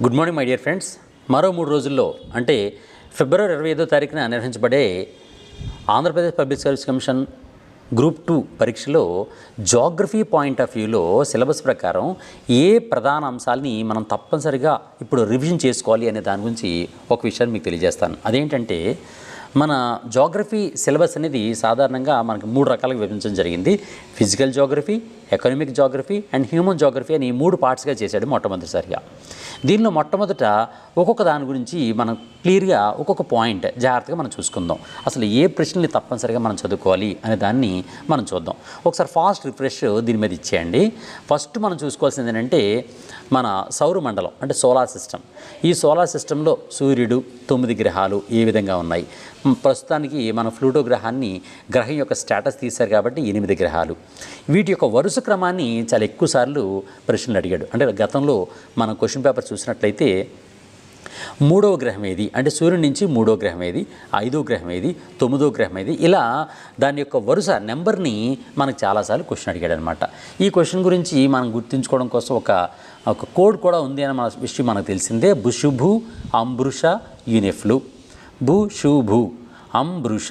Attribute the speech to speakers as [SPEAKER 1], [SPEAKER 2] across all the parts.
[SPEAKER 1] Good morning my dear friends మరో మూడు రోజుల్లో అంటే ఫిబ్రవరి ఇరవై ఐదో తారీఖున నిర్వహించబడే Andhra Pradesh public service commission group two పరీక్షలో జాగ్రఫీ పాయింట్ ఆఫ్ వ్యూలో సిలబస్ ప్రకారం ఏ ప్రధాన అంశాలని మనం తప్పనిసరిగా ఇప్పుడు రివిజన్ చేసుకోవాలి అనే దాని గురించి ఒక విషయాన్ని మీకు తెలియజేస్తాను. అదేంటంటే మన జాగ్రఫీ సిలబస్ అనేది సాధారణంగా మనకు మూడు రకాలుగా విభజించడం జరిగింది. Physical geography economic geography and human geography అని మూడు పార్ట్స్గా చేశాడు మొట్టమొదటిసారిగా. దీనిలో మొట్టమొదట ఒక్కొక్క దాని గురించి మనం క్లియర్గా ఒక్కొక్క పాయింట్ జాగ్రత్తగా మనం చూసుకుందాం. అసలు ఏ ప్రశ్నల్ని తప్పనిసరిగా మనం చదువుకోవాలి అనే దాన్ని మనం చూద్దాం. ఒకసారి ఫాస్ట్ రిఫ్రెష్ దీని మీద ఇచ్చేయండి. ఫస్ట్ మనం చూసుకోవాల్సింది ఏంటంటే మన సౌర మండలం అంటే సోలార్ సిస్టమ్. ఈ సోలార్ సిస్టంలో సూర్యుడు తొమ్మిది గ్రహాలు ఏ విధంగా ఉన్నాయి? ప్రస్తుతానికి మన ఫ్లూటో గ్రహాన్ని గ్రహం యొక్క స్టేటస్ తీశారు కాబట్టి ఎనిమిది గ్రహాలు. వీటి యొక్క వరుస క్రమాన్ని చాలా ఎక్కువ సార్లు ప్రశ్నలు అడిగాడు. అంటే గతంలో మనం క్వశ్చన్ పేపర్ చూసినట్లయితే మూడవ గ్రహం ఏది? అంటే సూర్యుడి నుంచి మూడో గ్రహం ఏది? ఐదో గ్రహం ఏది? తొమ్మిదో గ్రహం ఏది? ఇలా దాని యొక్క వరుస నెంబర్ని మనకు చాలాసార్లు క్వశ్చన్ అడిగాడు అనమాట ఈ క్వశ్చన్ గురించి మనం గుర్తుంచుకోవడం కోసం ఒక ఒక కోడ్ కూడా ఉంది అని మన విషయం మనకు తెలిసిందే. బుషుభు అంబృష యూనిఫ్లు. భూ శుభు అంబృష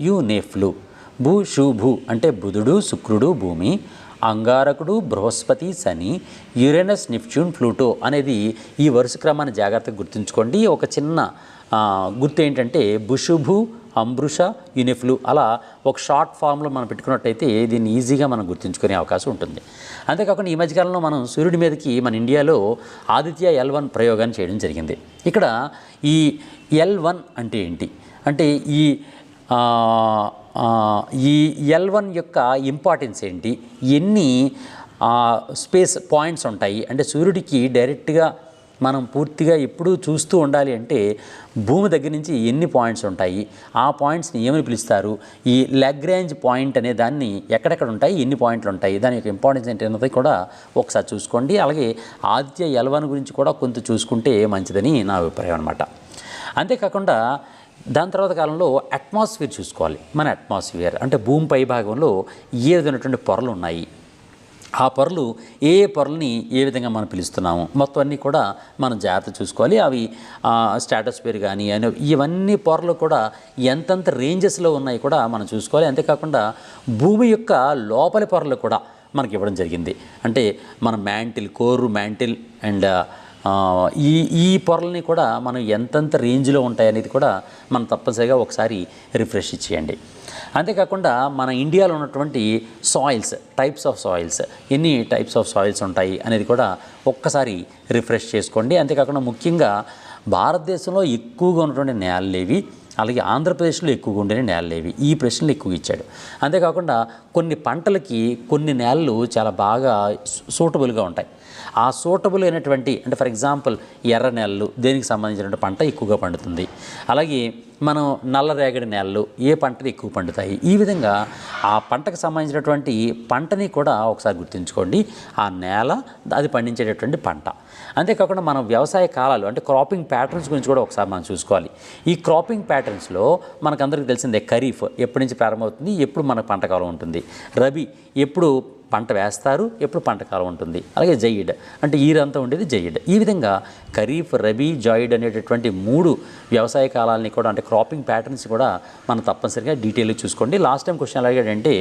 [SPEAKER 1] యూనిఫ్లు. భూ శుభు అంటే బుధుడు శుక్రుడు భూమి. అంగారకుడు బృహస్పతి శని యురేనస్ నిప్ట్యూన్ ప్లూటో అనేది ఈ వరుస క్రమాన్ని జాగ్రత్తగా గుర్తుంచుకోండి. ఒక చిన్న గుర్తు ఏంటంటే బుషుభు అంబృష యూనిఫ్లు అలా ఒక షార్ట్ ఫామ్లో మనం పెట్టుకున్నట్టయితే దీన్ని ఈజీగా మనం గుర్తుంచుకునే అవకాశం ఉంటుంది. అంతేకాకుండా ఈ మధ్యకాలంలో మనం సూర్యుడి మీదకి మన ఇండియాలో ఆదిత్య ఎల్ వన్ ప్రయోగాన్ని చేయడం జరిగింది. ఇక్కడ ఈ ఎల్ వన్ అంటే ఏంటి? అంటే ఈ ఈ ఎల్ వన్ యొక్క ఇంపార్టెన్స్ ఏంటి? ఎన్ని స్పేస్ పాయింట్స్ ఉంటాయి? అంటే సూర్యుడికి డైరెక్ట్గా మనం పూర్తిగా ఎప్పుడూ చూస్తూ ఉండాలి అంటే భూమి దగ్గర నుంచి ఎన్ని పాయింట్స్ ఉంటాయి? ఆ పాయింట్స్ని ఏమని పిలుస్తారు? ఈ లెగ్రేంజ్ పాయింట్ అనే దాన్ని ఎక్కడెక్కడ ఉంటాయి? ఎన్ని పాయింట్లు ఉంటాయి? దాని యొక్క ఇంపార్టెన్స్ ఏంటి అన్నది కూడా ఒకసారి చూసుకోండి. అలాగే ఆదిత్య ఎలవన్ గురించి కూడా కొంత చూసుకుంటే మంచిదని నా అభిప్రాయం అనమాట అంతేకాకుండా దాని తర్వాత కాలంలో అట్మాస్ఫియర్ చూసుకోవాలి. మన అట్మాస్ఫియర్ అంటే భూమి పై భాగంలో ఏ విధమైనటువంటి పొరలు ఉన్నాయి. ఆ పొరలు ఏ ఏ పొరల్ని ఏ విధంగా మనం పిలుస్తున్నాము? మొత్తం అన్నీ కూడా మనం జాగ్రత్త చూసుకోవాలి. అవి స్టాటస్ పేరు కానీ అని ఇవన్నీ పొరలు కూడా ఎంతెంత రేంజెస్లో ఉన్నాయి కూడా మనం చూసుకోవాలి. అంతేకాకుండా భూమి యొక్క లోపలి పొరలు కూడా మనకి ఇవ్వడం జరిగింది. అంటే మన మ్యాంటిల్ కోరు మ్యాంటిల్ అండ్ ఈ ఈ పొరల్ని కూడా మనం ఎంతెంత రేంజ్లో ఉంటాయి అనేది కూడా మనం తప్పనిసరిగా ఒకసారి రిఫ్రెష్ ఇచ్చేయండి అంతేకాకుండా మన ఇండియాలో ఉన్నటువంటి సాయిల్స్ టైప్స్ ఆఫ్ సాయిల్స్ ఎన్ని టైప్స్ ఆఫ్ సాయిల్స్ ఉంటాయి అనేది కూడా ఒక్కసారి రిఫ్రెష్ చేసుకోండి. అంతేకాకుండా ముఖ్యంగా భారతదేశంలో ఎక్కువగా ఉన్నటువంటి నేలలేవి అలాగే ఆంధ్రప్రదేశ్లో ఎక్కువగా ఉండే నేలలేవి ఈ ప్రశ్నలు ఎక్కువ ఇచ్చాడు. అంతేకాకుండా కొన్ని పంటలకి కొన్ని నేలలు చాలా బాగా సూటబుల్గా ఉంటాయి. ఆ సూటబుల్ అయినటువంటి అంటే ఫర్ ఎగ్జాంపుల్ ఎర్ర నేలలు దేనికి సంబంధించినటువంటి పంట ఎక్కువగా పండుతుంది. అలాగే మనం నల్లరేగడి నేలలు ఏ పంటలు ఎక్కువ పండుతాయి. ఈ విధంగా ఆ పంటకు సంబంధించినటువంటి పంటని కూడా ఒకసారి గుర్తుంచుకోండి. ఆ నేల అది పండించేటటువంటి పంట. అంతేకాకుండా మనం వ్యవసాయ కాలాలు అంటే క్రాపింగ్ ప్యాటర్న్స్ గురించి కూడా ఒకసారి మనం చూసుకోవాలి. ఈ క్రాపింగ్ ప్యాటర్న్స్లో మనకందరికీ తెలిసిందే ఖరీఫ్ ఎప్పటి నుంచి ప్రారంభమవుతుంది ఎప్పుడు మన పంట కాలం ఉంటుంది. రబీ ఎప్పుడు పంట వేస్తారు ఎప్పుడు పంట కాలం ఉంటుంది. అలాగే జయిడ్ అంటే ఈరంతా ఉండేది జయిడ్. ఈ విధంగా ఖరీఫ్ రబీ జాయిడ్ అనేటటువంటి మూడు వ్యవసాయ కాలాలని కూడా అంటే క్రాపింగ్ ప్యాటర్న్స్ కూడా మనం తప్పనిసరిగా డీటెయిల్గా చూసుకోండి. లాస్ట్ టైం క్వశ్చన్ ఎలా అడిగాడంటే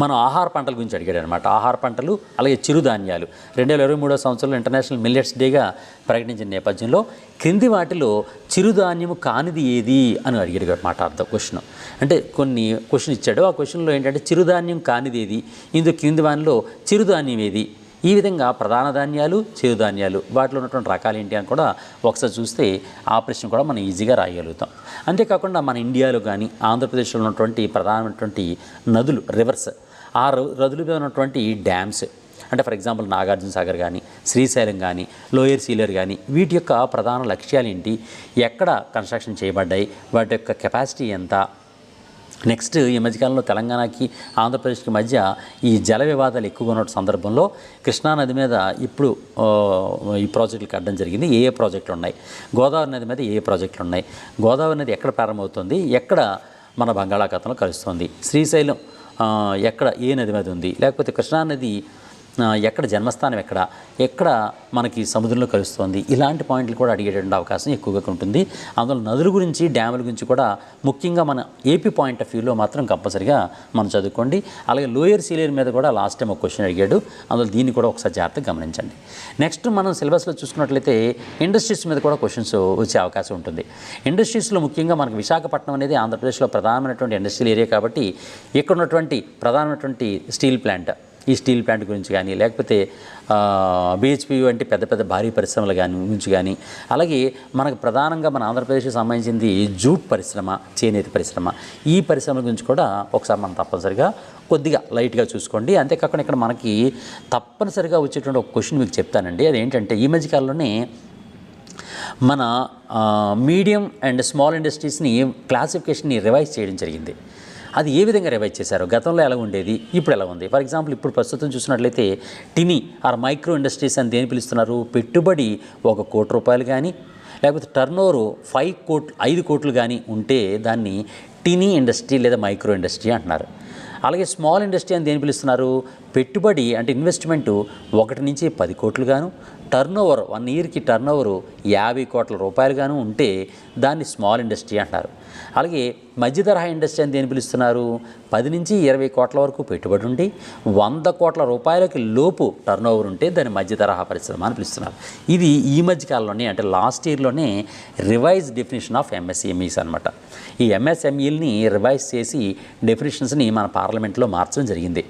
[SPEAKER 1] మనం ఆహార పంటల గురించి అడిగాడు అనమాట ఆహార పంటలు అలాగే చిరుధాన్యాలు. రెండు వేల ఇరవై మూడో సంవత్సరంలో ఇంటర్నేషనల్ మిల్లెట్స్ డేగా ప్రకటించిన నేపథ్యంలో క్రింది వాటిలో చిరుధాన్యము కానిది ఏది అని అడిగాడు మాట అర్థం క్వశ్చన్ అంటే కొన్ని క్వశ్చన్ ఇచ్చాడు. ఆ క్వశ్చన్లో ఏంటంటే చిరుధాన్యం కానిది ఏది? ఇందులో క్రింది వానిలో చిరుధాన్యం ఏది? ఈ విధంగా ప్రధాన ధాన్యాలు చిరుధాన్యాలు వాటిలో ఉన్నటువంటి రకాలు ఏంటి అని కూడా ఒకసారి చూస్తే ఆ ప్రశ్న కూడా మనం ఈజీగా రాయగలుగుతాం. అంతేకాకుండా మన ఇండియాలో కానీ ఆంధ్రప్రదేశ్లో ఉన్నటువంటి ప్రధానమైనటువంటి నదులు రివర్స్ ఆ ర- నదుల మీద ఉన్నటువంటి డ్యామ్స్ అంటే ఫర్ ఎగ్జాంపుల్ నాగార్జున సాగర్ కానీ శ్రీశైలం కానీ లోయర్ సీలర్ కానీ వీటి యొక్క ప్రధాన లక్ష్యాలు ఏంటి? ఎక్కడ కన్స్ట్రక్షన్ చేయబడ్డాయి? వాటి యొక్క కెపాసిటీ ఎంత? నెక్స్ట్ ఈ మధ్యకాలంలో తెలంగాణకి ఆంధ్రప్రదేశ్కి మధ్య ఈ జల వివాదాలు ఎక్కువగా ఉన్న సందర్భంలో కృష్ణా నది మీద ఇప్పుడు ఈ ప్రాజెక్టులు కట్టడం జరిగింది. ఏ ఏ ప్రాజెక్టులు ఉన్నాయి? గోదావరి నది మీద ఏ ఏ ప్రాజెక్టులు ఉన్నాయి? గోదావరి నది ఎక్కడ ప్రారంభమవుతుంది? ఎక్కడ మన బంగాళాఖాతంలో కలుస్తుంది? శ్రీశైలం ఎక్కడ ఏ నది మీద ఉంది? లేకపోతే కృష్ణా నది ఎక్కడ జన్మస్థానం ఎక్కడ ఎక్కడ మనకి సముద్రంలో కలుస్తోంది ఇలాంటి పాయింట్లు కూడా అడిగేటువంటి అవకాశం ఎక్కువగా ఉంటుంది. అందులో నదుల గురించి డ్యాముల గురించి కూడా ముఖ్యంగా మన ఏపీ పాయింట్ ఆఫ్ వ్యూలో మాత్రం కంపల్సరిగా మనం చదువుకోండి. అలాగే లోయర్ సీలియర్ మీద కూడా లాస్ట్ టైం ఒక క్వశ్చన్ అడిగాడు. అందులో దీన్ని కూడా ఒకసారి జాగ్రత్తగా గమనించండి. నెక్స్ట్ మనం సిలబస్లో చూసుకున్నట్లయితే ఇండస్ట్రీస్ మీద కూడా క్వశ్చన్స్ వచ్చే అవకాశం ఉంటుంది. ఇండస్ట్రీస్లో ముఖ్యంగా మనకు విశాఖపట్నం అనేది ఆంధ్రప్రదేశ్లో ప్రధానమైనటువంటి ఇండస్ట్రియల్ ఏరియా కాబట్టి ఇక్కడ ఉన్నటువంటి ప్రధానమైనటువంటి స్టీల్ ప్లాంట్ ఈ స్టీల్ ప్లాంట్ గురించి కానీ లేకపోతే బిహెచ్పి వంటి పెద్ద పెద్ద భారీ పరిశ్రమల కానీ గురించి కానీ అలాగే మనకు ప్రధానంగా మన ఆంధ్రప్రదేశ్కి సంబంధించింది జూట్ పరిశ్రమ చేనేత పరిశ్రమ. ఈ పరిశ్రమల గురించి కూడా ఒకసారి మనం తప్పనిసరిగా కొద్దిగా లైట్గా చూసుకోండి. అంతేకాకుండా ఇక్కడ మనకి తప్పనిసరిగా వచ్చేటువంటి ఒక క్వశ్చన్ మీకు చెప్తానండి. అదేంటంటే ఈ మధ్యకాలంలోనే మన మీడియం అండ్ స్మాల్ ఇండస్ట్రీస్ని క్లాసిఫికేషన్ని రివైజ్ చేయడం జరిగింది. అది ఏ విధంగా రివైజ్ చేశారు గతంలో ఎలా ఉండేది ఇప్పుడు ఎలా ఉంది? ఫర్ ఎగ్జాంపుల్ ఇప్పుడు ప్రస్తుతం చూసినట్లయితే టిని ఆర్ మైక్రో ఇండస్ట్రీస్ అని దేని పిలుస్తున్నారు? పెట్టుబడి ఒక కోటి రూపాయలు కానీ లేకపోతే టర్నోవర్ ఫైవ్ కోట్లు ఐదు కోట్లు కానీ ఉంటే దాన్ని టినీ ఇండస్ట్రీ లేదా మైక్రో ఇండస్ట్రీ అంటున్నారు. అలాగే స్మాల్ ఇండస్ట్రీ అని దేని పిలుస్తున్నారు? పెట్టుబడి అంటే ఇన్వెస్ట్మెంటు ఒకటి నుంచి పది కోట్లు గాను టర్న్ ఓవర్ వన్ ఇయర్కి టర్న్ ఓవర్ యాభై కోట్ల రూపాయలు గాను ఉంటే దాన్ని స్మాల్ ఇండస్ట్రీ అంటారు. అలాగే మధ్య తరహా ఇండస్ట్రీ అని దేని పిలుస్తున్నారు? పది నుంచి ఇరవై కోట్ల వరకు పెట్టుబడి ఉండి వంద కోట్ల రూపాయలకి లోపు టర్న్ ఓవర్ ఉంటే దాన్ని మధ్య తరహా పరిశ్రమ అని పిలుస్తున్నారు. ఇది ఈ మధ్య కాలంలోనే అంటే లాస్ట్ ఇయర్లోనే రివైజ్ డెఫినేషన్ ఆఫ్ ఎంఎస్ఎంఈస్ అనమాట ఈ ఎంఎస్ఎంఈల్ని రివైజ్ చేసి డెఫినేషన్స్ని మన పార్లమెంట్లో మార్చడం జరిగింది.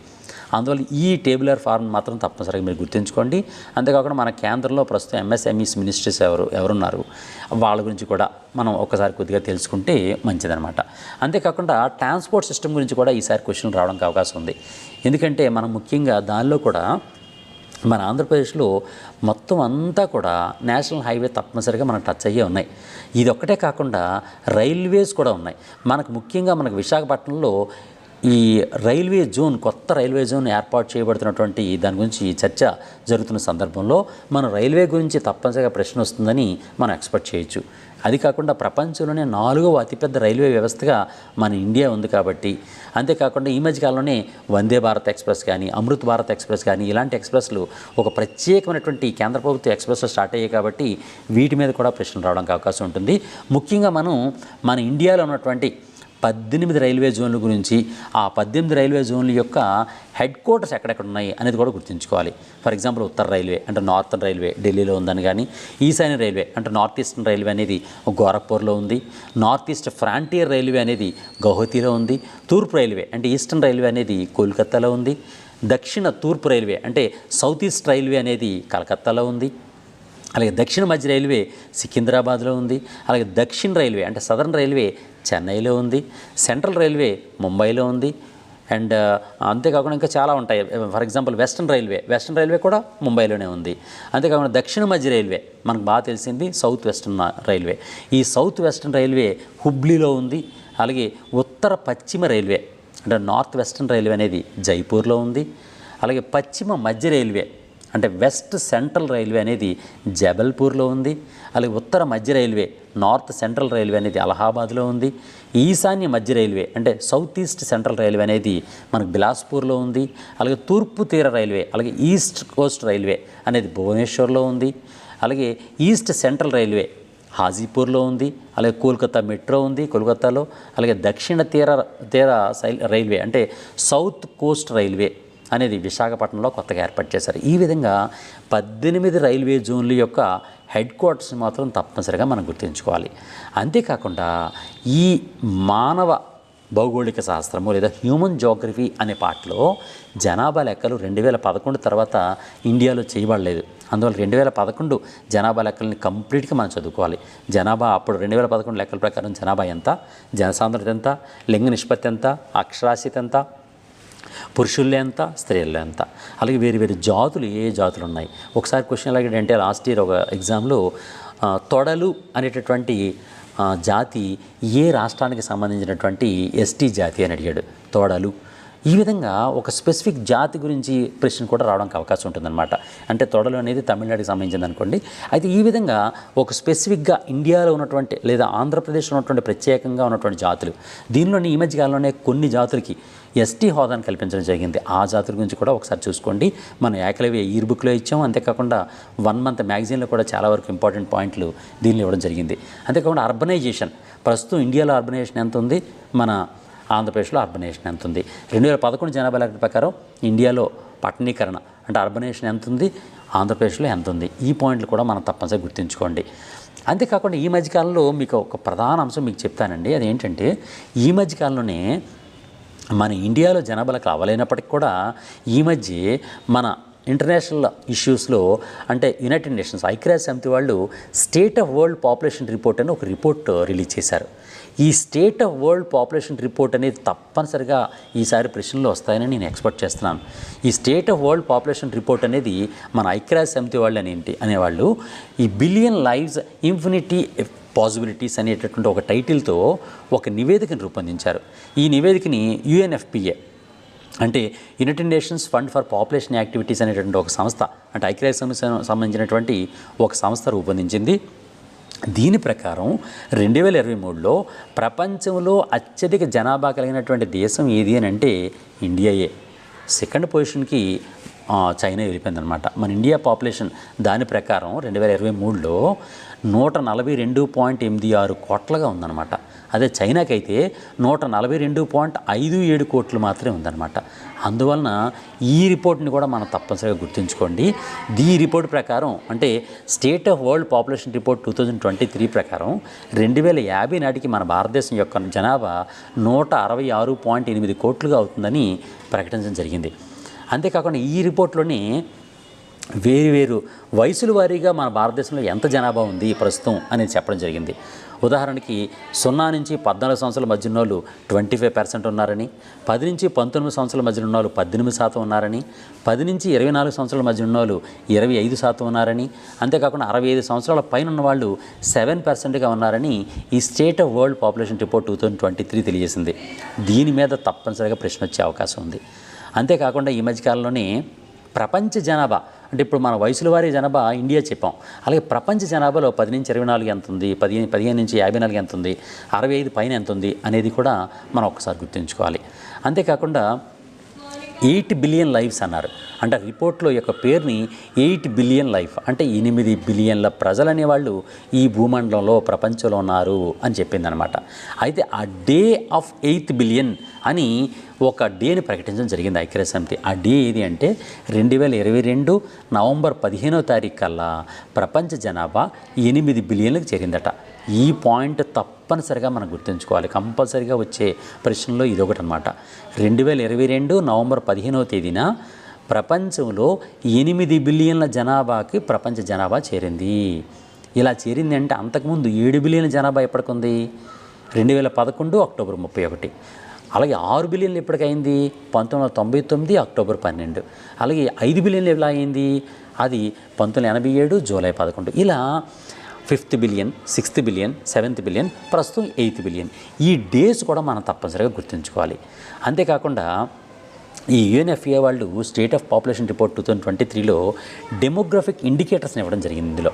[SPEAKER 1] అందువల్ల ఈ టేబులర్ ఫార్మ్ మాత్రం తప్పనిసరిగా మీరు గుర్తుంచుకోండి. అంతేకాకుండా మన కేంద్రంలో ప్రస్తుతం ఎంఎస్ఎంఈస్ మినిస్టర్స్ ఎవరు ఎవరున్నారు? వాళ్ళ గురించి కూడా మనం ఒకసారి కొద్దిగా తెలుసుకుంటే మంచిదనమాట అంతేకాకుండా ట్రాన్స్పోర్ట్ సిస్టమ్ గురించి కూడా ఈసారి క్వశ్చన్ రావడానికి అవకాశం ఉంది. ఎందుకంటే మనం ముఖ్యంగా దానిలో కూడా మన ఆంధ్రప్రదేశ్లో మొత్తం అంతా కూడా నేషనల్ హైవే తప్పనిసరిగా మనకు టచ్ అయ్యే ఉన్నాయి. ఇది ఒక్కటే కాకుండా రైల్వేస్ కూడా ఉన్నాయి. మనకు ముఖ్యంగా మనకు విశాఖపట్నంలో ఈ రైల్వే జోన్ కొత్త రైల్వే జోన్ ఏర్పాటు చేయబడుతున్నటువంటి దాని గురించి చర్చ జరుగుతున్న సందర్భంలో మన రైల్వే గురించి తప్పనిసరిగా ప్రశ్న వస్తుందని మనం ఎక్స్పెక్ట్ చేయొచ్చు. అది కాకుండా ప్రపంచంలోనే నాలుగవ అతిపెద్ద రైల్వే వ్యవస్థగా మన ఇండియా ఉంది కాబట్టి అంతేకాకుండా ఈ మధ్య కాలంలోనే వందే భారత్ ఎక్స్ప్రెస్ కానీ అమృత్ భారత్ ఎక్స్ప్రెస్ కానీ ఇలాంటి ఎక్స్ప్రెస్లు ఒక ప్రత్యేకమైనటువంటి కేంద్ర ప్రభుత్వ ఎక్స్ప్రెస్లు స్టార్ట్ అయ్యాయి కాబట్టి వీటి మీద కూడా ప్రశ్నలు రావడానికి అవకాశం ఉంటుంది. ముఖ్యంగా మనం మన ఇండియాలో ఉన్నటువంటి పద్దెనిమిది రైల్వే జోన్ల గురించి ఆ పద్దెనిమిది రైల్వే జోన్ల యొక్క హెడ్ క్వార్టర్స్ ఎక్కడెక్కడ ఉన్నాయి అనేది కూడా గుర్తుంచుకోవాలి. ఫర్ ఎగ్జాంపుల్ ఉత్తర రైల్వే అంటే నార్థన్ రైల్వే ఢిల్లీలో ఉందని కానీ ఈశాన్య రైల్వే అంటే నార్త్ ఈస్టర్న్ రైల్వే అనేది గోరఖ్పూర్లో ఉంది. నార్త్ ఈస్ట్ ఫ్రాంటియర్ రైల్వే అనేది గౌహతిలో ఉంది. తూర్పు రైల్వే అంటే ఈస్టర్న్ రైల్వే అనేది కోల్కతాలో ఉంది. దక్షిణ తూర్పు రైల్వే అంటే సౌత్ ఈస్ట్ రైల్వే అనేది కలకత్తాలో ఉంది. అలాగే దక్షిణ మధ్య రైల్వే సికింద్రాబాద్లో ఉంది. అలాగే దక్షిణ రైల్వే అంటే సదర్న్ రైల్వే చెన్నైలో ఉంది సెంట్రల్ రైల్వే ముంబైలో ఉంది అండ్ అంతేకాకుండా ఇంకా చాలా ఉంటాయి. For example western railway western railway కూడా ముంబైలోనే ఉంది. అంతేకాకుండా దక్షిణ మధ్య రైల్వే మనకు బాగా తెలిసింది సౌత్ వెస్ట్రన్ రైల్వే. ఈ సౌత్ వెస్ట్రన్ రైల్వే హుబ్లీలో ఉంది అలాగే ఉత్తర పశ్చిమ రైల్వే అంటే నార్త్ వెస్ట్రన్ రైల్వే అనేది జైపూర్లో ఉంది అలాగే పశ్చిమ మధ్య రైల్వే అంటే వెస్ట్ సెంట్రల్ రైల్వే అనేది జబల్పూర్లో ఉంది. అలాగే ఉత్తర మధ్య రైల్వే నార్త్ సెంట్రల్ రైల్వే అనేది అలహాబాద్లో ఉంది. ఈశాన్య మధ్య రైల్వే అంటే సౌత్ ఈస్ట్ సెంట్రల్ రైల్వే అనేది మనకు బిలాస్పూర్లో ఉంది. అలాగే తూర్పు తీర రైల్వే అలాగే ఈస్ట్ కోస్ట్ రైల్వే అనేది భువనేశ్వర్లో ఉంది. అలాగే ఈస్ట్ సెంట్రల్ రైల్వే హాజీపూర్లో ఉంది. అలాగే కోల్కతా మెట్రో ఉంది కోల్కతాలో. అలాగే దక్షిణ తీర తీర రైల్వే అంటే సౌత్ కోస్ట్ రైల్వే అనేది విశాఖపట్నంలో కొత్తగా ఏర్పాటు చేశారు. ఈ విధంగా పద్దెనిమిది రైల్వే జోన్ల యొక్క హెడ్ క్వార్టర్స్ మాత్రం తప్పనిసరిగా మనం గుర్తుంచుకోవాలి. అంతేకాకుండా ఈ మానవ భౌగోళిక శాస్త్రము లేదా హ్యూమన్ జోగ్రఫీ అనే పాటలో జనాభా లెక్కలు రెండు వేల పదకొండు తర్వాత ఇండియాలో చేయబడలేదు. అందువల్ల రెండు వేల పదకొండు జనాభా లెక్కల్ని కంప్లీట్గా మనం చదువుకోవాలి. జనాభా అప్పుడు రెండు వేల పదకొండు లెక్కల ప్రకారం జనాభా ఎంత? జనసాంద్రత ఎంత? లింగ నిష్పత్తి ఎంత? అక్షరాస్యత ఎంత? పురుషుల్లో ఎంత స్త్రీల్లో ఎంత. అలాగే వేరు వేరు జాతులు ఏ జాతులు ఉన్నాయి. ఒకసారి క్వశ్చన్ అలాగే అంటే లాస్ట్ ఇయర్ ఒక ఎగ్జామ్లో తొడలు అనేటటువంటి జాతి ఏ రాష్ట్రానికి సంబంధించినటువంటి ఎస్టీ జాతి అని అడిగాడు. తోడలు. ఈ విధంగా ఒక స్పెసిఫిక్ జాతి గురించి ప్రశ్న కూడా రావడానికి అవకాశం ఉంటుందన్నమాట. అంటే తొడలు అనేది తమిళనాడుకి సంబంధించింది అనుకోండి. అయితే ఈ విధంగా ఒక స్పెసిఫిక్గా ఇండియాలో ఉన్నటువంటి లేదా ఆంధ్రప్రదేశ్లో ఉన్నటువంటి ప్రత్యేకంగా ఉన్నటువంటి జాతులు. దీనిలోని ఈ మధ్య కాలంలోనే కొన్ని జాతులకి ఎస్టీ హోదాను కల్పించడం జరిగింది. ఆ జాతుల గురించి కూడా ఒకసారి చూసుకోండి. మనం ఏకలవ్య ఈర్ బుక్లో ఇచ్చాం అంతేకాకుండా వన్ మంత్ మ్యాగజైన్లో కూడా చాలా వరకు ఇంపార్టెంట్ పాయింట్లు దీనిలో ఇవ్వడం జరిగింది. అంతేకాకుండా అర్బనైజేషన్. ప్రస్తుతం ఇండియాలో అర్బనైజేషన్ ఎంత ఉంది మన ఆంధ్రప్రదేశ్లో అర్బనైజేషన్ ఎంత ఉంది రెండు వేల పదకొండు జనాభా లెక్క ప్రకారం ఇండియాలో పట్టణీకరణ అంటే అర్బనైజేషన్ ఎంత ఉంది ఆంధ్రప్రదేశ్లో ఎంత ఉంది ఈ పాయింట్లు కూడా మనం తప్పనిసరిగా గుర్తుంచుకోండి. అంతేకాకుండా ఈ మధ్యకాలంలో మీకు ఒక ప్రధాన అంశం మీకు చెప్తానండి. అదేంటంటే ఈ మధ్యకాలంలోనే మన ఇండియాలో జనాభాలకు అవ్వలేనప్పటికీ కూడా ఈ మధ్య మన ఇంటర్నేషనల్ ఇష్యూస్లో అంటే యునైటెడ్ నేషన్స్ ఐక్యరాజ్య సమితి వాళ్ళు state of world population report అని ఒక రిపోర్ట్ రిలీజ్ చేశారు. ఈ state of world population report అనేది తప్పనిసరిగా ఈసారి ప్రశ్నలు వస్తాయని నేను ఎక్స్పెక్ట్ చేస్తున్నాను. ఈ state of world population report అనేది మన ఐక్యరాజ్య సమితి వాళ్ళు అని ఏంటి అనేవాళ్ళు ఈ బిలియన్ లైవ్స్ ఇన్ఫినిటీ పాజిబిలిటీస్ అనేటటువంటి ఒక టైటిల్తో ఒక నివేదికను రూపొందించారు. ఈ నివేదికని యుఎన్ఎఫ్పిఏ అంటే united nations fund for population activities అనేటువంటి ఒక సంస్థ అంటే ఐక్యరాజ్య సమితి సంబంధించినటువంటి ఒక సంస్థ రూపొందించింది. దీని ప్రకారం రెండు వేల ఇరవై మూడులో ప్రపంచంలో అత్యధిక జనాభా కలిగినటువంటి దేశం ఏది అని అంటే ఇండియాయే. సెకండ్ పొజిషన్కి చైనా వెళ్ళిపోయిందనమాట మన ఇండియా పాపులేషన్ దాని ప్రకారం రెండు వేల ఇరవై మూడులో నూట నలభై రెండు పాయింట్ ఎనిమిది ఆరు కోట్లుగా ఉందన్నమాట. అదే చైనాకైతే నూట నలభై రెండు పాయింట్ ఐదు ఏడు కోట్లు మాత్రమే ఉందన్నమాట. అందువలన ఈ రిపోర్ట్ని కూడా మనం తప్పనిసరిగా గుర్తుంచుకోండి. ఈ రిపోర్ట్ ప్రకారం అంటే state of world population report two thousand twenty three ప్రకారం రెండు వేల యాభై నాటికి మన భారతదేశం యొక్క జనాభా నూట అరవై ఆరు పాయింట్ ఎనిమిది కోట్లుగా అవుతుందని ప్రకటించడం జరిగింది. అంతేకాకుండా ఈ రిపోర్ట్లోని వేరు వేరు వయసుల వారీగా మన భారతదేశంలో ఎంత జనాభా ఉంది ప్రస్తుతం అనేది చెప్పడం జరిగింది. ఉదాహరణకి సున్నా నుంచి పద్నాలుగు సంవత్సరాల మధ్య ఉన్న వాళ్ళు ట్వంటీ ఫైవ్ పర్సెంట్ ఉన్నారని పది నుంచి పంతొమ్మిది సంవత్సరాల మధ్య ఉన్న వాళ్ళు పద్దెనిమిది శాతం ఉన్నారని పది నుంచి ఇరవై నాలుగు సంవత్సరాల మధ్య ఉన్న వాళ్ళు ఇరవై ఐదు శాతం ఉన్నారని అంతేకాకుండా అరవై ఐదు సంవత్సరాల పైన ఉన్న వాళ్ళు సెవెన్ పర్సెంట్గా ఉన్నారని ఈ state of world population report two thousand twenty three తెలియజేసింది. దీని మీద తప్పనిసరిగా ప్రశ్న వచ్చే అవకాశం ఉంది. అంతేకాకుండా ఈ మధ్యకాలంలోనే ప్రపంచ జనాభా అంటే ఇప్పుడు మన వయసుల వారి జనాభా ఇండియా చెప్పాం. అలాగే ప్రపంచ జనాభాలో పది నుంచి ఇరవై నాలుగు ఎంత ఉంది? పదిహేను పదిహేను నుంచి యాభై నాలుగు ఎంత ఉంది? అరవై ఐదు పైన ఎంత ఉంది? అనేది కూడా మనం ఒక్కసారి గుర్తుంచుకోవాలి. అంతేకాకుండా ఎయిట్ బిలియన్ లైఫ్స్ అన్నారు. అంటే రిపోర్ట్లో యొక్క పేరుని ఎయిట్ బిలియన్ లైఫ్ అంటే ఎనిమిది బిలియన్ల ప్రజలు అనేవాళ్ళు ఈ భూమండలంలో ప్రపంచంలో ఉన్నారు అని చెప్పిందనమాట అయితే ఆ డే ఆఫ్ ఎయిత్ బిలియన్ అని ఒక డేని ప్రకటించడం జరిగింది ఐక్యరాజ్య సమితి. ఆ డే ఏది అంటే రెండు వేల ఇరవై రెండు నవంబర్ పదిహేనో తారీఖు కల్లా ప్రపంచ జనాభా ఎనిమిది బిలియన్లకు చేరిందట. ఈ పాయింట్ తప్పనిసరిగా మనం గుర్తుంచుకోవాలి. కంపల్సరిగా వచ్చే ప్రశ్నలో ఇది ఒకటి అనమాట రెండు వేల ఇరవై రెండు నవంబర్ పదిహేనవ తేదీన ప్రపంచంలో ఎనిమిది బిలియన్ల జనాభాకి ప్రపంచ జనాభా చేరింది. ఇలా చేరింది అంటే అంతకుముందు ఏడు బిలియన్ల జనాభా ఎప్పటికుంది? రెండు వేల పదకొండు అక్టోబర్ ముప్పై ఒకటి. అలాగే ఆరు బిలియన్లు ఎప్పటికైంది? పంతొమ్మిది వందల తొంభై తొమ్మిది అక్టోబర్ పన్నెండు. అలాగే ఐదు బిలియన్లు ఎలా అయింది? అది పంతొమ్మిది ఎనభై ఏడు జూలై పదకొండు. ఇలా fifth billion sixth billion seventh billion ప్రస్తుతం ఎయిత్ బిలియన్. ఈ డేస్ కూడా మనం తప్పనిసరిగా గుర్తుంచుకోవాలి. అంతేకాకుండా ఈ యుఎన్ఎఫ్ఏ వాళ్ళు state of population report two thousand twenty త్రీలో డెమోగ్రఫిక్ ఇండికేటర్స్ని ఇవ్వడం జరిగింది ఇందులో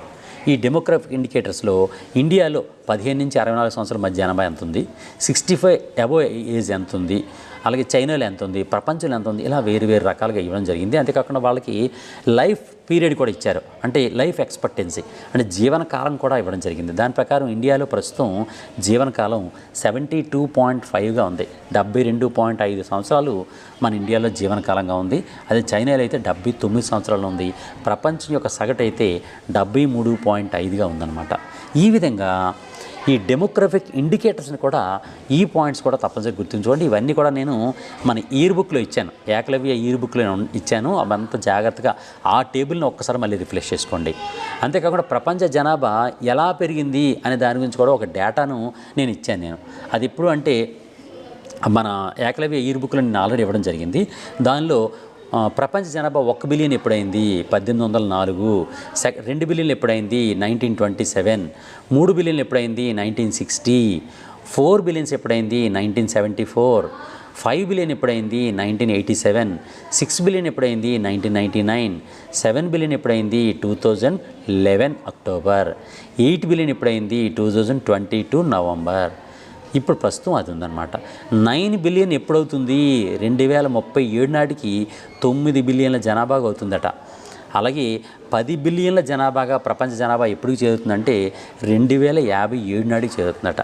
[SPEAKER 1] ఈ డెమోగ్రఫిక్ ఇండికేటర్స్లో ఇండియాలో పదిహేను నుంచి అరవై నాలుగు సంవత్సరాల మధ్య జనాభా ఎంత ఉంది? సిక్స్టీ ఫైవ్ అబోవ్ ఏజ్ ఎంత ఉంది? అలాగే చైనాలో ఎంత ఉంది ప్రపంచంలో ఎంత ఉంది ఇలా వేరు వేరు రకాలుగా ఇవ్వడం జరిగింది. అంతేకాకుండా వాళ్ళకి లైఫ్ పీరియడ్ కూడా ఇచ్చారు. అంటే లైఫ్ ఎక్స్పెక్టెన్సీ అంటే జీవనకాలం కూడా ఇవ్వడం జరిగింది. దాని ప్రకారం ఇండియాలో ప్రస్తుతం జీవనకాలం సెవెంటీ టూ పాయింట్ ఫైవ్గా ఉంది. డెబ్బై రెండు పాయింట్ ఐదు సంవత్సరాలు మన ఇండియాలో జీవనకాలంగా ఉంది. అదే చైనాలో అయితే డెబ్బై తొమ్మిది సంవత్సరాలు ఉంది. ప్రపంచం యొక్క సగటు అయితే డెబ్బై మూడు పాయింట్ ఐదుగా ఉందన్నమాట. ఈ విధంగా ఈ డెమోగ్రఫిక్ ఇండికేటర్స్ని కూడా ఈ పాయింట్స్ కూడా తప్పనిసరిగా గుర్తుంచుకోండి. ఇవన్నీ కూడా నేను మన ఇయర్ బుక్లో ఇచ్చాను. ఏకలవ్య ఇయర్ బుక్లో ఇచ్చాను. అవంతా జాగ్రత్తగా ఆ టేబుల్ని ఒక్కసారి మళ్ళీ రిఫ్రెష్ చేసుకోండి. అంతేకాకుండా ప్రపంచ జనాభా ఎలా పెరిగింది అనే దాని గురించి కూడా ఒక డేటాను నేను ఇచ్చాను నేను. అది ఎప్పుడు అంటే మన ఏకలవ్య ఇయర్ బుక్లో నేను ఆల్రెడీ ఇవ్వడం జరిగింది. దానిలో ప్రపంచ జనాభా ఒక్క బిలియన్ ఎప్పుడైంది? పద్దెనిమిది వందల నాలుగు. సెక రెండు బిలియన్లు ఎప్పుడైంది? Nineteen twenty seven. మూడు బిలియన్లు ఎప్పుడైంది? Nineteen sixty. Four billions ఎప్పుడైంది? Nineteen seventy four. Five billion ఎప్పుడైంది? Nineteen eighty seven. Six billion ఎప్పుడైంది? Nineteen ninety nine. Seven billion ఎప్పుడైంది? Two thousand eleven October. Eight billion ఎప్పుడైంది? Two thousand twenty two November. ఇప్పుడు ప్రస్తుతం అది ఉందన్నమాట. Nine billion ఎప్పుడవుతుంది? రెండు వేల ముప్పై ఏడు నాటికి తొమ్మిది బిలియన్ల జనాభాగా అవుతుందట. అలాగే పది బిలియన్ల జనాభాగా ప్రపంచ జనాభా ఎప్పుడు చేరుతుందంటే రెండు వేల యాభై ఏడు నాటికి చేరుతుందట.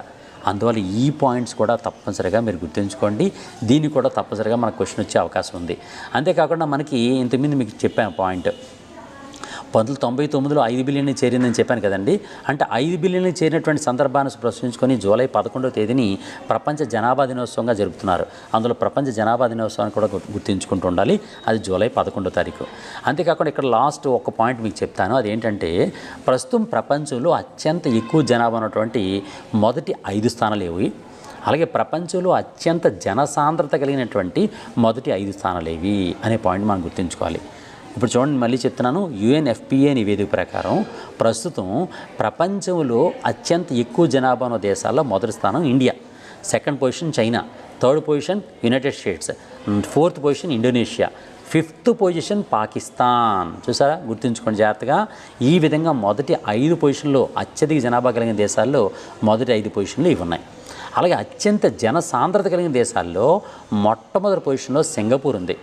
[SPEAKER 1] అందువల్ల ఈ పాయింట్స్ కూడా తప్పనిసరిగా మీరు గుర్తుంచుకోండి. దీన్ని కూడా తప్పనిసరిగా మనకు క్వశ్చన్ వచ్చే అవకాశం ఉంది. అంతేకాకుండా మనకి ఇంతకుముందు మీకు చెప్పాను పాయింట్. పంతొమ్మిది తొంభై తొమ్మిదిలో ఐదు బిలియన్ చేరిందని చెప్పాను కదండి. అంటే ఐదు బిలియన్ చేరినటువంటి సందర్భాన్ని ప్రశ్నించుకొని జూలై పదకొండవ తేదీని ప్రపంచ జనాభా దినోత్సవంగా జరుపుతున్నారు. అందులో ప్రపంచ జనాభా దినోత్సవాన్ని కూడా గుర్తుంచుకుంటూ ఉండాలి. అది జూలై పదకొండో తారీఖు. అంతేకాకుండా ఇక్కడ లాస్ట్ ఒక పాయింట్ మీకు చెప్తాను. అదేంటంటే ప్రస్తుతం ప్రపంచంలో అత్యంత ఎక్కువ జనాభా ఉన్నటువంటి మొదటి ఐదు స్థానాలు ఏవి? అలాగే ప్రపంచంలో అత్యంత జనసాంద్రత కలిగినటువంటి మొదటి ఐదు స్థానాలు ఏవి? అనే పాయింట్ మనం గుర్తుంచుకోవాలి. ఇప్పుడు చూడండి మళ్ళీ చెప్తున్నాను. యుఎన్ఎఫ్పిఏ నివేదిక ప్రకారం ప్రస్తుతం ప్రపంచంలో అత్యంత ఎక్కువ జనాభా ఉన్న దేశాల్లో మొదటి స్థానం India. Second position China. Third position United States. Fourth position Indonesia. Fifth position Pakistan. చూసారా? గుర్తుంచుకోండి జాగ్రత్తగా. ఈ విధంగా మొదటి ఐదు పొజిషన్లో అత్యధిక జనాభా కలిగిన దేశాల్లో మొదటి ఐదు పొజిషన్లు ఇవి ఉన్నాయి. అలాగే అత్యంత జనసాంద్రత కలిగిన దేశాల్లో మొట్టమొదటి పొజిషన్లో సింగపూర్ ఉంది.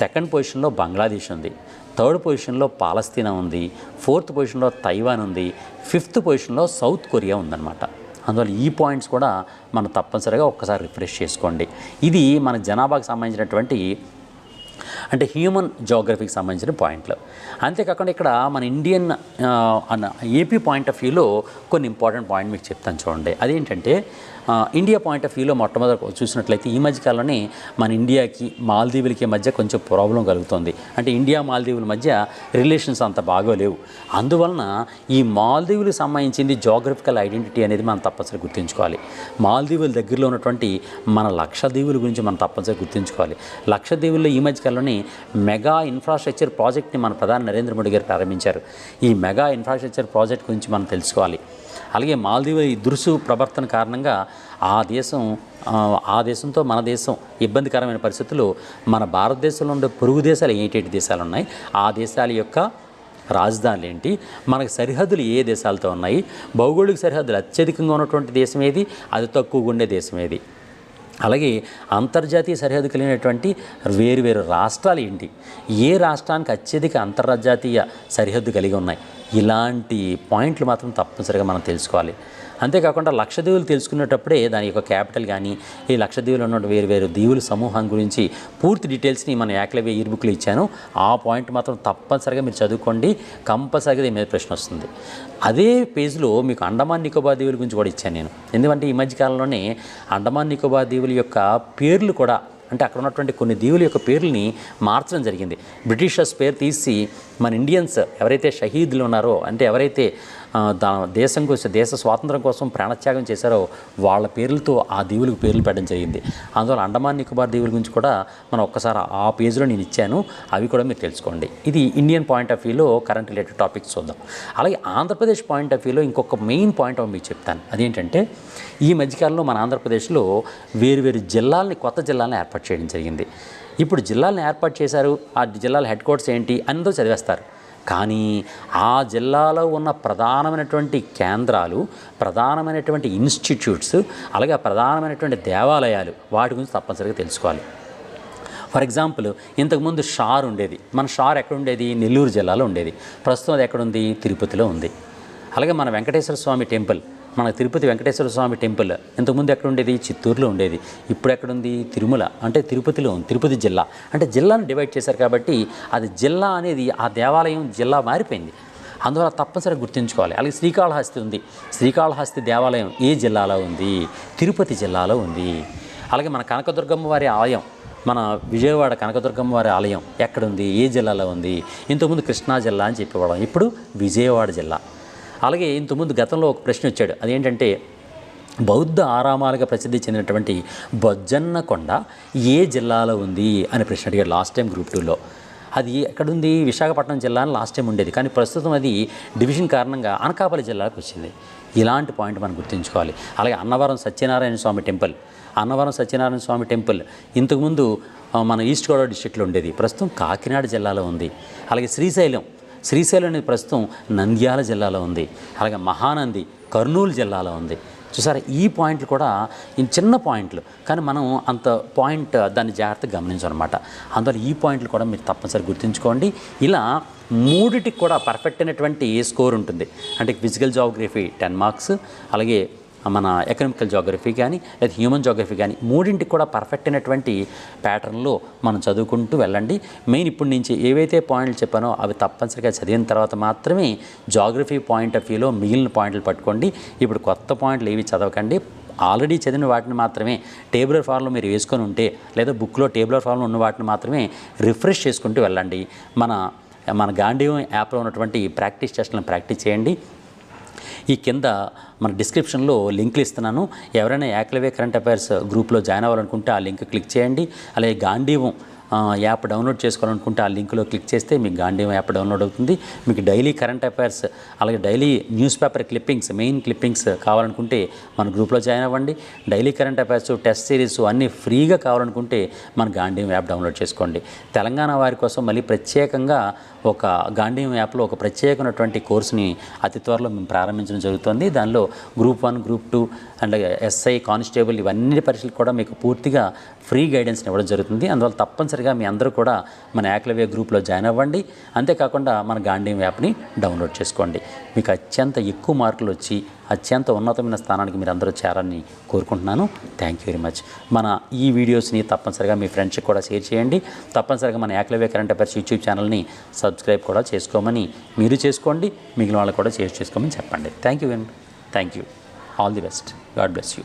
[SPEAKER 1] సెకండ్ పొజిషన్లో బంగ్లాదేశ్ ఉంది థర్డ్ పొజిషన్లో పాలస్తీనా ఉంది ఫోర్త్ పొజిషన్లో తైవాన్ ఉంది ఫిఫ్త్ పొజిషన్లో సౌత్ కొరియా ఉందన్నమాట. అందువల్ల ఈ పాయింట్స్ కూడా మనం తప్పనిసరిగా ఒక్కసారి రిఫ్రెష్ చేసుకోండి. ఇది మన జనాభాకు సంబంధించినటువంటి అంటే హ్యూమన్ జోగ్రఫీకి సంబంధించిన పాయింట్లు. అంతేకాకుండా ఇక్కడ మన ఇండియన్ అన్న ఏపీ పాయింట్ ఆఫ్ వ్యూలో కొన్ని ఇంపార్టెంట్ పాయింట్ మీకు చెప్తాను చూడండి. అదేంటంటే ఇండియా పాయింట్ ఆఫ్ వ్యూలో మొట్టమొదటి చూసినట్లయితే ఈ మధ్యకాలంలోనే మన ఇండియాకి మాల్దీవులకి మధ్య కొంచెం ప్రాబ్లం కలుగుతుంది. అంటే ఇండియా మాల్దీవుల మధ్య రిలేషన్స్ అంత బాగోలేవు అందువలన ఈ మాల్దీవులకు సంబంధించింది జోగ్రఫికల్ ఐడెంటిటీ అనేది మనం తప్పనిసరి గుర్తుంచుకోవాలి. మాల్దీవుల దగ్గరలో ఉన్నటువంటి మన లక్షద్వీపుల గురించి మనం తప్పనిసరి గుర్తుంచుకోవాలి. లక్షద్వీపుల్లో ఈ మధ్యకాలంలోనే మెగా ఇన్ఫ్రాస్ట్రక్చర్ ప్రాజెక్ట్ని మన ప్రధాని నరేంద్ర మోడీ గారు ప్రారంభించారు. ఈ మెగా ఇన్ఫ్రాస్ట్రక్చర్ ప్రాజెక్ట్ గురించి మనం తెలుసుకోవాలి. అలాగే మాల్దీవ ఈ దురుసు ప్రవర్తన కారణంగా ఆ దేశం ఆ, ఆ దేశంతో మన దేశం ఇబ్బందికరమైన పరిస్థితులు మన భారతదేశంలో ఉండే పొరుగు దేశాలు ఏంటి దేశాలు ఉన్నాయి? ఆ దేశాల యొక్క రాజధానులు ఏంటి? మనకు సరిహద్దులు ఏ దేశాలతో ఉన్నాయి? భౌగోళిక సరిహద్దులు అత్యధికంగా ఉన్నటువంటి దేశం ఏది? అది తక్కువగా ఉండే దేశం ఏది? అలాగే అంతర్జాతీయ సరిహద్దు కలిగినటువంటి వేరు వేరు రాష్ట్రాలు ఏంటి? ఏ రాష్ట్రానికి అత్యధిక అంతర్జాతీయ సరిహద్దు కలిగి ఉన్నాయి? ఇలాంటి పాయింట్లు మాత్రం తప్పనిసరిగా మనం తెలుసుకోవాలి. అంతేకాకుండా లక్షదీవులు తెలుసుకునేటప్పుడే దాని యొక్క క్యాపిటల్ కానీ ఈ లక్షదీవులు ఉన్న వేరు వేరు దీవుల సమూహం గురించి పూర్తి డీటెయిల్స్ని మన యాకలవే ఇయిర్బుక్లు ఇచ్చాను. ఆ పాయింట్ మాత్రం తప్పనిసరిగా మీరు చదువుకోండి. కంపల్సరిగా దీని మీద ప్రశ్న వస్తుంది. అదే పేజ్లో మీకు అండమాన్ నికోబార్ దీవుల గురించి కూడా ఇచ్చాను నేను. ఎందుకంటే ఈ మధ్యకాలంలోనే అండమాన్ నికోబార్ దీవుల యొక్క పేర్లు కూడా అంటే అక్కడ ఉన్నటువంటి కొన్ని దీవుల యొక్క పేర్లని మార్చడం జరిగింది. బ్రిటిషర్స్ పేరు తీసి మన ఇండియన్స్ ఎవరైతే షహీద్లు ఉన్నారో అంటే ఎవరైతే దా దేశం కోసం దేశ స్వాతంత్రం కోసం ప్రాణత్యాగం చేశారో వాళ్ళ పేర్లతో ఆ దీవులకు పేర్లు పెట్టడం జరిగింది. అందువల్ల అండమాన్ నికోబార్ దీవుల గురించి కూడా మనం ఒక్కసారి ఆ పేజ్లో నేను ఇచ్చాను. అవి కూడా మీరు తెలుసుకోండి. ఇది ఇండియన్ పాయింట్ ఆఫ్ వ్యూలో కరెంట్ రిలేటెడ్ టాపిక్స్ చూద్దాం. అలాగే ఆంధ్రప్రదేశ్ పాయింట్ ఆఫ్ వ్యూలో ఇంకొక మెయిన్ పాయింట్ ఆఫ్ మీకు చెప్తాను. అదేంటంటే ఈ మధ్యకాలంలో మన ఆంధ్రప్రదేశ్లో వేరు వేరు జిల్లాలని కొత్త జిల్లాలను ఏర్పాటు చేయడం జరిగింది. ఇప్పుడు జిల్లాలను ఏర్పాటు చేశారు. ఆ జిల్లాల హెడ్ క్వార్టర్స్ ఏంటి? అందరూ చదివేస్తారు. కానీ ఆ జిల్లాలో ఉన్న ప్రధానమైనటువంటి కేంద్రాలు ప్రధానమైనటువంటి ఇన్స్టిట్యూట్స్ అలాగే ప్రధానమైనటువంటి దేవాలయాలు వాటి గురించి తప్పనిసరిగా తెలుసుకోవాలి. ఫర్ ఎగ్జాంపుల్ ఇంతకుముందు షార్ ఉండేది. మన షార్ ఎక్కడ ఉండేది? నెల్లూరు జిల్లాలో ఉండేది. ప్రస్తుతం అది ఎక్కడుంది తిరుపతిలో ఉంది. అలాగే మన వెంకటేశ్వర స్వామి టెంపుల్ మన తిరుపతి వెంకటేశ్వర స్వామి టెంపుల్ ఇంతకుముందు ఎక్కడ ఉండేది? చిత్తూరులో ఉండేది. ఇప్పుడు ఎక్కడుంది తిరుమల అంటే తిరుపతిలో ఉంది తిరుపతి జిల్లా. అంటే జిల్లాను డివైడ్ చేశారు కాబట్టి అది జిల్లా అనేది ఆ దేవాలయం జిల్లా మారిపోయింది. అందువల్ల తప్పనిసరిగా గుర్తుంచుకోవాలి. అలాగే శ్రీకాళహస్తి ఉంది. శ్రీకాళహస్తి దేవాలయం ఏ జిల్లాలో ఉంది? తిరుపతి జిల్లాలో ఉంది. అలాగే మన కనకదుర్గమ్మ వారి ఆలయం మన విజయవాడ కనకదుర్గమ్మ వారి ఆలయం ఎక్కడుంది ఏ జిల్లాలో ఉంది? ఇంతకుముందు కృష్ణా జిల్లా అని చెప్పేవాళ్ళం. ఇప్పుడు విజయవాడ జిల్లా. అలాగే ఇంతకుముందు గతంలో ఒక ప్రశ్న వచ్చాడు. అదేంటంటే బౌద్ధ ఆరామాలుగా ప్రసిద్ధి చెందినటువంటి బొజ్జన్న కొండ ఏ జిల్లాలో ఉంది అని ప్రశ్న అడిగాడు లాస్ట్ టైం గ్రూప్ టూలో అది ఎక్కడుంది? విశాఖపట్నం జిల్లా అని లాస్ట్ టైం ఉండేది. కానీ ప్రస్తుతం అది డివిజన్ కారణంగా అనకాపల్లి జిల్లాకు వచ్చింది. ఇలాంటి పాయింట్ మనం గుర్తుంచుకోవాలి. అలాగే అన్నవరం సత్యనారాయణ స్వామి టెంపుల్ అన్నవరం సత్యనారాయణ స్వామి టెంపుల్ ఇంతకుముందు మన ఈస్ట్ గోదావరి డిస్టిక్లో ఉండేది. ప్రస్తుతం కాకినాడ జిల్లాలో ఉంది. అలాగే శ్రీశైలం శ్రీశైలం అనేది ప్రస్తుతం నంద్యాల జిల్లాలో ఉంది. అలాగే మహానంది కర్నూలు జిల్లాలో ఉంది. చూసారా ఈ పాయింట్లు కూడా ఈ చిన్న పాయింట్లు. కానీ మనం అంత పాయింట్ దాన్ని జాగ్రత్తగా గమనించాలన్నమాట అందువల్ల ఈ పాయింట్లు కూడా మీరు తప్పనిసరి గుర్తుంచుకోండి. ఇలా మూడిటికి కూడా పర్ఫెక్ట్ అయినటువంటి స్కోర్ ఉంటుంది. అంటే ఫిజికల్ జాగ్రఫీ టెన్ మార్క్స్ అలాగే మన ఎకనామికల్ జాగ్రఫీ కానీ లేదా హ్యూమన్ జాగ్రఫీ కానీ మూడింటికి కూడా పర్ఫెక్ట్ అయినటువంటి ప్యాటర్న్లో మనం చదువుకుంటూ వెళ్ళండి. మెయిన్ ఇప్పటి నుంచి ఏవైతే పాయింట్లు చెప్పానో అవి తప్పనిసరిగా చదివిన తర్వాత మాత్రమే జాగ్రఫీ పాయింట్ ఆఫ్ వ్యూలో మిగిలిన పాయింట్లు పట్టుకోండి. ఇప్పుడు కొత్త పాయింట్లు ఏవి చదవకండి. ఆల్రెడీ చదివిన వాటిని మాత్రమే టేబులర్ ఫామ్లో మీరు వేసుకొని ఉంటే లేదా బుక్లో టేబులర్ ఫామ్లో ఉన్న వాటిని మాత్రమే రిఫ్రెష్ చేసుకుంటూ వెళ్ళండి. మన మన గాంధీవం యాప్లో ఉన్నటువంటి ప్రాక్టీస్ టెస్ట్లను ప్రాక్టీస్ చేయండి. ఈ కింద మన డిస్క్రిప్షన్లో లింక్లు ఇస్తున్నాను. ఎవరైనా యాక్లవే కరెంట్ అఫైర్స్ గ్రూప్లో జాయిన్ అవ్వాలనుకుంటే ఆ లింక్ క్లిక్ చేయండి. అలాగే గాంధీవం యాప్ డౌన్లోడ్ చేసుకోవాలనుకుంటే ఆ లింక్లో క్లిక్ చేస్తే మీకు గాంధీ యాప్ డౌన్లోడ్ అవుతుంది. మీకు డైలీ కరెంట్ అఫైర్స్ అలాగే daily news paper clippings main clippings కావాలనుకుంటే మన గ్రూప్లో జాయిన్ అవ్వండి. Daily current affairs test series అన్నీ ఫ్రీగా కావాలనుకుంటే మన గాంధీ యాప్ డౌన్లోడ్ చేసుకోండి. తెలంగాణ వారి కోసం మళ్ళీ ప్రత్యేకంగా ఒక గాంధీ యాప్లో ఒక ప్రత్యేకమైనటువంటి కోర్సుని అతి త్వరలో మేము ప్రారంభించడం జరుగుతుంది. దానిలో group one group two and SI constable ఇవన్నీ పరీక్షలు కూడా మీకు పూర్తిగా ఫ్రీ గైడెన్స్ని ఇవ్వడం జరుగుతుంది. అందువల్ల తప్పనిసరిగా మీ అందరూ కూడా మన యాక్లవే గ్రూప్లో జాయిన్ అవ్వండి. అంతేకాకుండా మన గాంధీ యాప్ని డౌన్లోడ్ చేసుకోండి. మీకు అత్యంత ఎక్కువ మార్కులు వచ్చి అత్యంత ఉన్నతమైన స్థానానికి మీరు అందరూ చేరాలని కోరుకుంటున్నాను. థ్యాంక్ యూ వెరీ మచ్ మన ఈ వీడియోస్ని తప్పనిసరిగా మీ ఫ్రెండ్స్కి కూడా షేర్ చేయండి. తప్పనిసరిగా మన యాక్లవే కరెంట్ అఫైర్స్ యూట్యూబ్ ఛానల్ని సబ్స్క్రైబ్ కూడా చేసుకోమని మీరు చేసుకోండి. మిగిలిన వాళ్ళు కూడా షేర్ చేసుకోమని చెప్పండి. Thank you thank you all the best God bless you